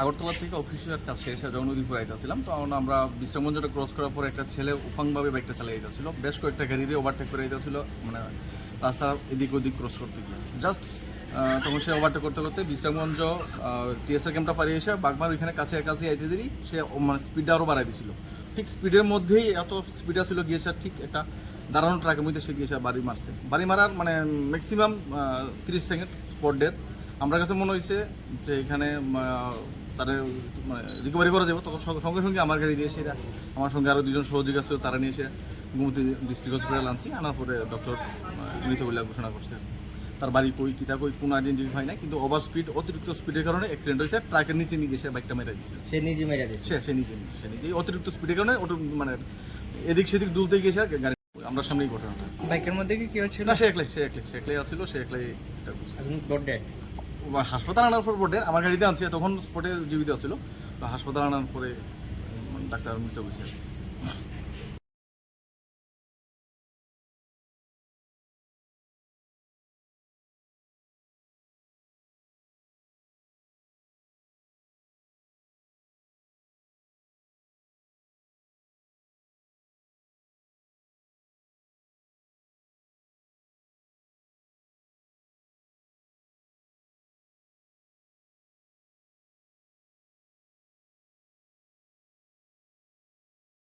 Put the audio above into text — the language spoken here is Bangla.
আগরতলা থেকে অফিসের কাজ শেষে যখন নদীপুর আইতেছিলাম। তখন আমরা বিশ্রামগঞ্জটা ক্রস করার পর একটা ছেলে উফাংভাবে বাইকটা চালিয়ে যাচ্ছিল বেশ কয়েকটা গাড়ি দিয়ে ওভারটেক করে যাচ্ছিল মানে রাস্তা এদিক ওদিক ক্রস করতে গিয়ে। জাস্ট তখন সে ওভারটেক করতে করতে বিশ্রামগঞ্জ টিএসআর ক্যাম্পটা পাড়িয়ে এসে বাগমার ওইখানে কাছে কাছে আইতে দেরি। সে মানে স্পিডটা আরও বাড়াই দিয়েছিল ঠিক স্পিডের মধ্যেই এত স্পিডে ছিল গিয়েছে ঠিক একটা দাঁড়ানো ট্রাকের মধ্যে সে গিয়েছে বাড়ি মারছে। বাড়ি মারার মানে ম্যাক্সিমাম তিরিশ সেকেন্ড স্পট ডেথ আমার কাছে মনে হয়েছে যে এখানে তাদের মানে রিকভারি করা যাবে। তখন সঙ্গে- সঙ্গে আমার গাড়ি দিয়ে এসে এরা আমার সঙ্গে আরও দুজন সহযোগী আছে তারা নিয়ে এসে গুমতি ডিস্ট্রিক্ট হসপিটাল আনছি। আনার পরে ডক্টর মৃত বলে ঘোষণা করছে। তার বাড়ি কই কিতা কই কোন আইডেন্টিফাই না কিন্তু ওভার স্পিড অতিরিক্ত স্পিডের কারণে অ্যাক্সিডেন্ট হয়েছে। ট্রাকের নিচে নিয়ে গেছে বাইকটা মেরে দিচ্ছে সে নিজে মেরে দিচ্ছে সে সে নিজে নিচ্ছে সে নিজেই অতিরিক্ত স্পিডের কারণে ওটা মানে এদিক সেদিক দুলতে গিয়েছে গাড়ি আমরা সামনেই ঘটনাটা। বাইকের মধ্যে কি কেউ ছিল? না সে একলাই সে একলাই সে একলাই আসছিল সে একলাই। ডট ডেড হাসপাতাল আনার পর বোর্ডে আমার গাড়িতে আনছে, তখন স্পটে জীবিত ছিল তো হাসপাতাল আনার পরে ডাক্তার মৃত্যু হয়েছে